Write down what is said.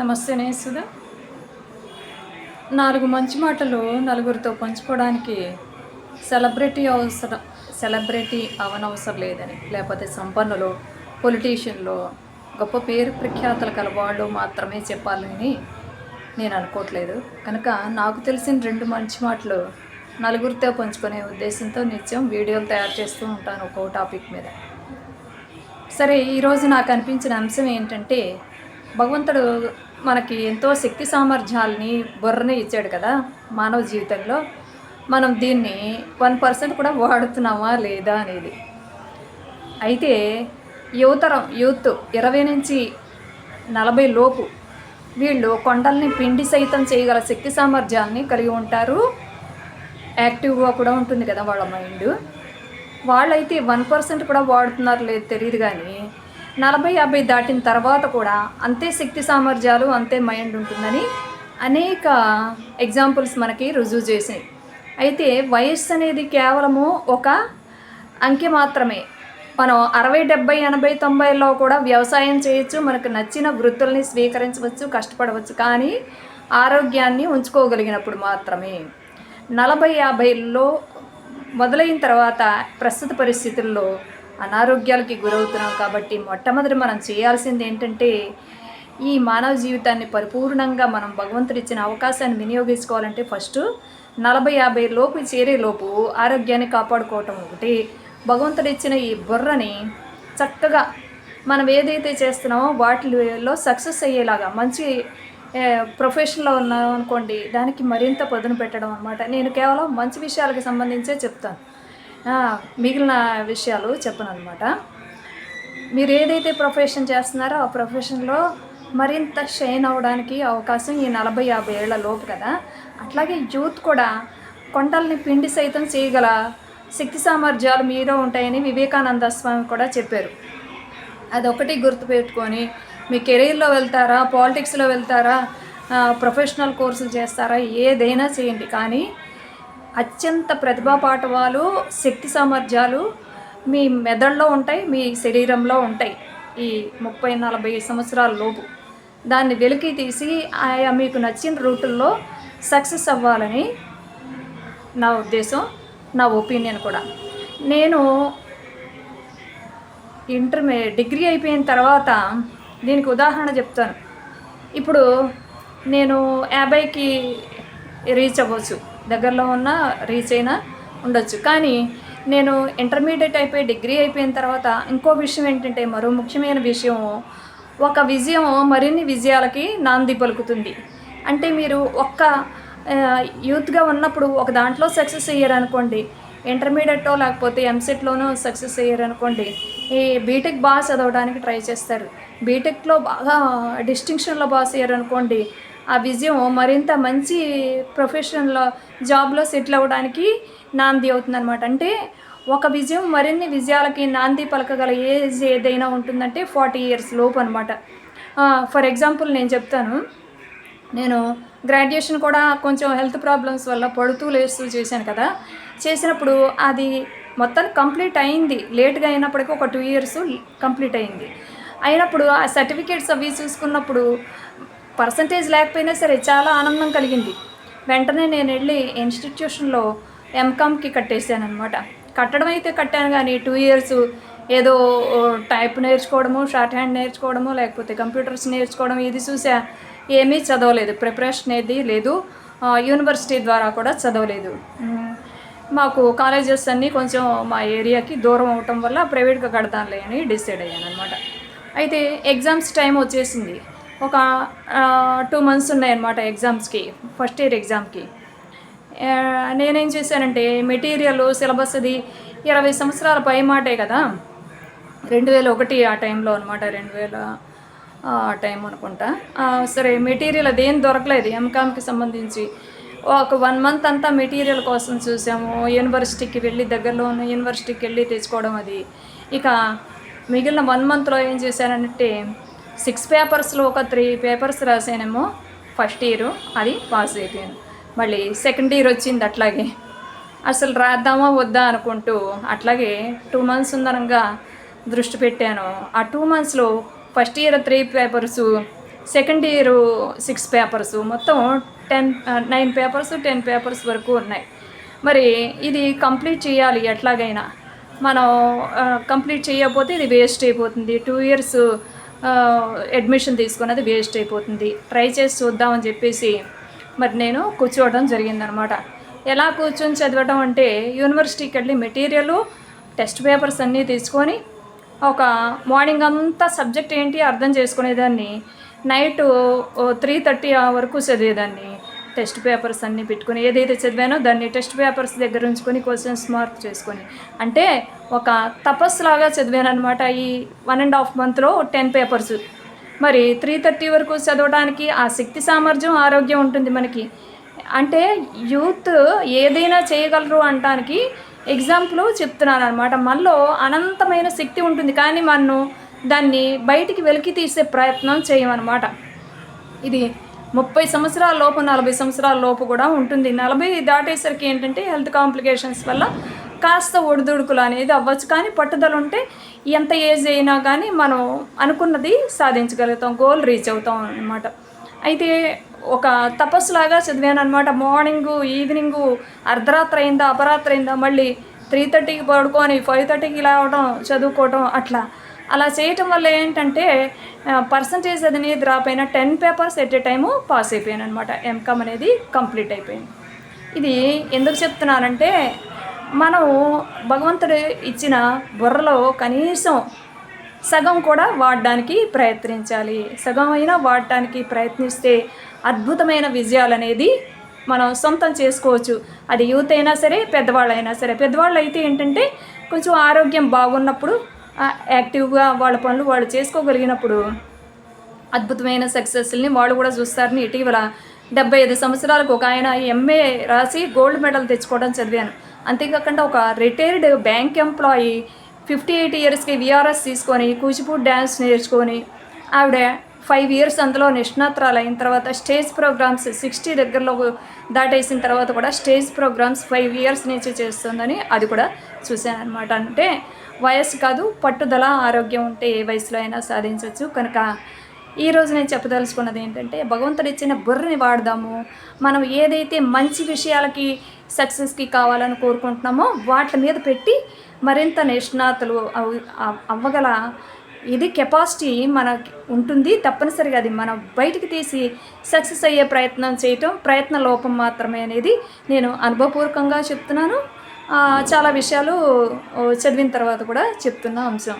నమస్తే నేను సుధా నాలుగు మంచి మాటలు నలుగురితో పంచుకోవడానికి సెలబ్రిటీ అవసరం సెలబ్రిటీ అవనవసరం లేదని లేకపోతే సంపన్నులు పొలిటీషియన్లు గొప్ప పేరు ప్రఖ్యాతలు కల వాళ్ళు మాత్రమే చెప్పాలని నేను అనుకోవట్లేదు. కనుక నాకు తెలిసిన రెండు మంచి మాటలు నలుగురితో పంచుకునే ఉద్దేశంతో నిత్యం వీడియోలు తయారు చేస్తూ ఉంటాను ఒక్కో టాపిక్ మీద. సరే ఈరోజు నాకు అనిపించిన అంశం ఏంటంటే భగవంతుడు మనకి ఎంతో శక్తి సామర్థ్యాలని బుర్రని ఇచ్చాడు కదా మానవ జీవితంలో. మనం దీన్ని వన్ పర్సెంట్ కూడా వాడుతున్నామా లేదా అనేది. అయితే యువతరం యూత్ ఇరవై నుంచి నలభై లోపు వీళ్ళు కొండల్ని పిండి సైతం చేయగల శక్తి సామర్థ్యాన్ని కలిగి ఉంటారు. యాక్టివ్గా కూడా ఉంటుంది కదా వాళ్ళ మైండ్. వాళ్ళైతే వన్ పర్సెంట్ కూడా వాడుతున్నారు లేదు తెలియదు కానీ నలభై యాభై దాటిన తర్వాత కూడా అంతే శక్తి సామర్థ్యాలు అంతే మైండ్ ఉంటుందని అనేక ఎగ్జాంపుల్స్ మనకి రుజువు చేసాయి అయితే వయస్సు అనేది కేవలము ఒక అంకె మాత్రమే. మనం అరవై డెబ్బై ఎనభై తొంభైలో కూడా వ్యవసాయం చేయొచ్చు మనకు నచ్చిన వృత్తుల్ని స్వీకరించవచ్చు కష్టపడవచ్చు కానీ ఆరోగ్యాన్ని ఉంచుకోగలిగినప్పుడు మాత్రమే. నలభై యాభైలో మొదలైన తర్వాత ప్రస్తుత పరిస్థితుల్లో అనారోగ్యాలకి గురవుతున్నాం కాబట్టి మొట్టమొదటి మనం చేయాల్సింది ఏంటంటే ఈ మానవ జీవితాన్ని పరిపూర్ణంగా మనం భగవంతుడిచ్చిన అవకాశాన్ని వినియోగించుకోవాలంటే ఫస్ట్ నలభై యాభై లోపు చేరే లోపు ఆరోగ్యాన్ని కాపాడుకోవటం ఒకటి. భగవంతుడిచ్చిన ఈ బుర్రని చక్కగా మనం ఏదైతే చేస్తున్నామో వాటిలో సక్సెస్ అయ్యేలాగా మంచి ప్రొఫెషన్లో ఉన్నాం అనుకోండి దానికి మరింత పదును పెట్టడం అనమాట నేను కేవలం మంచి విషయాలకు సంబంధించే చెప్తాను. మిగిలిన విషయాలు చెప్పను అనమాట మీరు ఏదైతే ప్రొఫెషన్ చేస్తున్నారో ఆ ప్రొఫెషన్లో మరింత షైన్ అవ్వడానికి అవకాశం ఈ నలభై యాభై ఏళ్ళ లోపు కదా. అట్లాగే యూత్ కూడా కొండల్ని పిండి సైతం చేయగల శక్తి సామర్థ్యాలు మీలో ఉంటాయని వివేకానంద స్వామి కూడా చెప్పారు. అదొకటి గుర్తుపెట్టుకొని మీ కెరీర్లో వెళ్తారా పాలిటిక్స్లో వెళ్తారా ప్రొఫెషనల్ కోర్సులు చేస్తారా ఏదైనా చేయండి. కానీ అత్యంత ప్రతిభా పాఠవాలు శక్తి సామర్థ్యాలు మీ మెదడులో ఉంటాయి మీ శరీరంలో ఉంటాయి ఈ ముప్పై నలభై సంవత్సరాల లోపు. దాన్ని వెలికి తీసి ఆయా మీకు నచ్చిన రూటుల్లో సక్సెస్ అవ్వాలని నా ఉద్దేశం నా ఒపీనియన్ కూడా. నేను ఇంటర్మీ డిగ్రీ అయిపోయిన తర్వాత దీనికి ఉదాహరణ చెప్తాను. ఇప్పుడు నేను యాభైకి రీచ్ అవ్వచ్చు. దగ్గరలో ఉన్న రీచ్ అయినా ఉండొచ్చు. కానీ నేను ఇంటర్మీడియట్ అయిపోయి డిగ్రీ అయిపోయిన తర్వాత ఇంకో విషయం ఏంటంటే మరో ముఖ్యమైన విషయం ఒక విజయం మరిన్ని విజయాలకి నాంది పలుకుతుంది. అంటే మీరు ఒక్క యూత్గా ఉన్నప్పుడు ఒక దాంట్లో సక్సెస్ అయ్యారనుకోండి ఇంటర్మీడియట్లో లేకపోతే ఎంసెట్లోనూ సక్సెస్ అయ్యారనుకోండి ఈ బీటెక్ బాగా చదవడానికి ట్రై చేస్తారు. బీటెక్లో బాగా డిస్టింక్షన్లో బాగా అయ్యారనుకోండి ఆ విజయం మరింత మంచి ప్రొఫెషనల్లో జాబ్లో సెటిల్ అవ్వడానికి నాంది అవుతుందన్నమాట. అంటే ఒక విజయం మరిన్ని విజయాలకి నాంది పలకగల ఏజ్ ఏదైనా ఉంటుందంటే ఫార్టీ ఇయర్స్ లోపు అనమాట ఫర్ ఎగ్జాంపుల్ నేను చెప్తాను. నేను గ్రాడ్యుయేషన్ కూడా కొంచెం హెల్త్ ప్రాబ్లమ్స్ వల్ల పడుతూ లేస్తూ చేశాను కదా. చేసినప్పుడు అది మొత్తం కంప్లీట్ అయింది. లేట్గా అయినప్పటికీ ఒక టూ ఇయర్స్ కంప్లీట్ అయింది. అయినప్పుడు ఆ సర్టిఫికేట్స్ అవి చూసుకున్నప్పుడు పర్సంటేజ్ లేకపోయినా సరే చాలా ఆనందం కలిగింది. వెంటనే నేను వెళ్ళి ఇన్స్టిట్యూషన్లో ఎంకామ్కి కట్టేశాను అనమాట కట్టడం అయితే కట్టాను కానీ టూ ఇయర్స్ ఏదో టైప్ నేర్చుకోవడము షార్ట్ హ్యాండ్ నేర్చుకోవడము లేకపోతే కంప్యూటర్స్ నేర్చుకోవడం ఇది చూసా ఏమీ చదవలేదు. ప్రిపరేషన్ ఏది లేదు. యూనివర్సిటీ ద్వారా కూడా చదవలేదు. మాకు కాలేజెస్ అన్నీ కొంచెం మా ఏరియాకి దూరం అవటం వల్ల ప్రైవేట్గా కడతానులే అని డిసైడ్ అయ్యాను అనమాట అయితే ఎగ్జామ్స్ టైం వచ్చేసింది. ఒక టూ మంత్స్ ఉన్నాయన్నమాట ఎగ్జామ్స్కి ఫస్ట్ ఇయర్ ఎగ్జామ్కి నేనేం చేశానంటే మెటీరియల్ సిలబస్ అది ఇరవై సంవత్సరాల పై మాటే కదా. రెండు వేల ఒకటి ఆ టైంలో అనమాట రెండు వేల ఆ టైం అనుకుంటా. సరే మెటీరియల్ అదేం దొరకలేదు ఎంకామ్కి సంబంధించి. ఒక వన్ మంత్ అంతా మెటీరియల్ కోసం చూసాము యూనివర్సిటీకి వెళ్ళి దగ్గరలో ఉన్న యూనివర్సిటీకి వెళ్ళి తెచ్చుకోవడం అది. ఇక మిగిలిన వన్ మంత్లో ఏం చేశానంటే సిక్స్ పేపర్స్లో ఒక త్రీ పేపర్స్ రాసానేమో ఫస్ట్ ఇయర్ అది పాస్ అయిపోయాను మళ్ళీ సెకండ్ ఇయర్ వచ్చింది అట్లాగే. అసలు రాద్దామా వద్దా అనుకుంటూ అట్లాగే టూ మంత్స్ ఉందనగా దృష్టి పెట్టాను. ఆ టూ మంత్స్లో first year three papers second year six papers మొత్తం ten nine papers ten papers వరకు ఉన్నాయి. మరి ఇది కంప్లీట్ చేయాలి ఎట్లాగైనా. మనం కంప్లీట్ చేయకపోతే ఇది వేస్ట్ అయిపోతుంది. టూ ఇయర్స్ అడ్మిషన్ తీసుకున్నది వేస్ట్ అయిపోతుంది. ట్రై చేసి చూద్దామని చెప్పేసి మరి నేను కూర్చోవడం జరిగిందనమాట. ఎలా కూర్చొని చదవడం అంటే యూనివర్సిటీకి వెళ్ళి మెటీరియల్ టెస్ట్ పేపర్స్ అన్నీ తీసుకొని ఒక మార్నింగ్ అంతా సబ్జెక్ట్ ఏంటి అర్థం చేసుకునేదాన్ని. నైట్ త్రీ థర్టీ వరకు చదివేదాన్ని. టెస్ట్ పేపర్స్ అన్నీ పెట్టుకొని ఏదైతే చదివానో దాన్ని టెస్ట్ పేపర్స్ దగ్గర ఉంచుకొని క్వశ్చన్స్ మార్క్ చేసుకొని. అంటే ఒక తపస్సులాగా చదివాను అనమాట ఈ వన్ అండ్ హాఫ్ మంత్లో టెన్ పేపర్స్. మరి త్రీ థర్టీ వరకు చదవడానికి ఆ శక్తి సామర్థ్యం ఆరోగ్యం ఉంటుంది మనకి. అంటే యూత్ ఏదైనా చేయగలరు అనడానికి ఎగ్జాంపుల్ చెప్తున్నాను అనమాట మనలో అనంతమైన శక్తి ఉంటుంది కానీ మనం దాన్ని బయటికి వెలికి తీసే ప్రయత్నం చేయమన్నమాట. ఇది ముప్పై సంవత్సరాల లోపు నలభై సంవత్సరాల లోపు కూడా ఉంటుంది. నలభై దాటేసరికి ఏంటంటే హెల్త్ కాంప్లికేషన్స్ వల్ల కాస్త ఒడిదుడుకులు అనేది అవ్వచ్చు. కానీ పట్టుదల ఉంటే ఎంత ఏజ్ అయినా కానీ మనం అనుకున్నది సాధించగలుగుతాం గోల్ రీచ్ అవుతాం అనమాట అయితే ఒక తపస్సులాగా చదివాను అనమాట మార్నింగ్ ఈవినింగ్ అర్ధరాత్రి అయిందా అపరాత్రి అయిందా మళ్ళీ త్రీ థర్టీకి పడుకొని ఫైవ్ థర్టీకి లేవడం చదువుకోవడం అట్లా. అలా చేయటం వల్ల ఏంటంటే పర్సంటేజ్ అనేది డ్రాప్ అయిన ten papers at a time pass అయిపోయాను అనమాట ఎంకామ్ అనేది కంప్లీట్ అయిపోయింది. ఇది ఎందుకు చెప్తున్నానంటే మనం భగవంతుడు ఇచ్చిన బుర్రలో కనీసం సగం కూడా వాడడానికి ప్రయత్నించాలి. సగం అయినా వాడటానికి ప్రయత్నిస్తే అద్భుతమైన విజయాలు అనేది మనం సొంతం చేసుకోవచ్చు. అది యూత్ అయినా సరే పెద్దవాళ్ళు అయినా సరే. పెద్దవాళ్ళు అయితే ఏంటంటే కొంచెం ఆరోగ్యం బాగున్నప్పుడు యాక్టివ్గా వాళ్ళ పనులు వాళ్ళు చేసుకోగలిగినప్పుడు అద్భుతమైన సక్సెస్ని వాళ్ళు కూడా చూస్తారని ఇటీవల డెబ్బై ఐదు సంవత్సరాలకు ఒక ఆయన ఎంఏ రాసి గోల్డ్ మెడల్ తెచ్చుకోవడం చదివాను. అంతేకాకుండా ఒక retired bank employee fifty eight ఇయర్స్కి విఆర్ఎస్ తీసుకొని కూచిపూడి డ్యాన్స్ నేర్చుకొని ఆవిడ ఫైవ్ ఇయర్స్ అందులో నిష్ణాతురాలు అయిన తర్వాత స్టేజ్ ప్రోగ్రామ్స్ సిక్స్టీ దగ్గరలో దాటేసిన తర్వాత కూడా స్టేజ్ ప్రోగ్రామ్స్ ఫైవ్ ఇయర్స్ నుంచి చేస్తుందని అది కూడా చూశాను అనమాట అంటే వయస్సు కాదు పట్టుదల ఆరోగ్యం ఉంటే ఏ వయసులో అయినా సాధించవచ్చు కనుక ఈ రోజు నేను చెప్పదలుచుకున్నది ఏంటంటే భగవంతుడు ఇచ్చిన బుర్రని వాడదాము. మనం ఏదైతే మంచి విషయాలకి సక్సెస్కి కావాలని కోరుకుంటున్నామో వాటి మీద పెట్టి మరింత నిష్ణాతులు అవ్వగల ఇది కెపాసిటీ మనకి ఉంటుంది. తప్పనిసరిగా అది మనం బయటికి తీసి సక్సెస్ అయ్యే ప్రయత్నం చేయటం ప్రయత్న లోపం మాత్రమే అనేది నేను అనుభవపూర్వకంగా చెప్తున్నాను. చాలా విషయాలు చదివిన తర్వాత కూడా చెప్తున్న అంశం.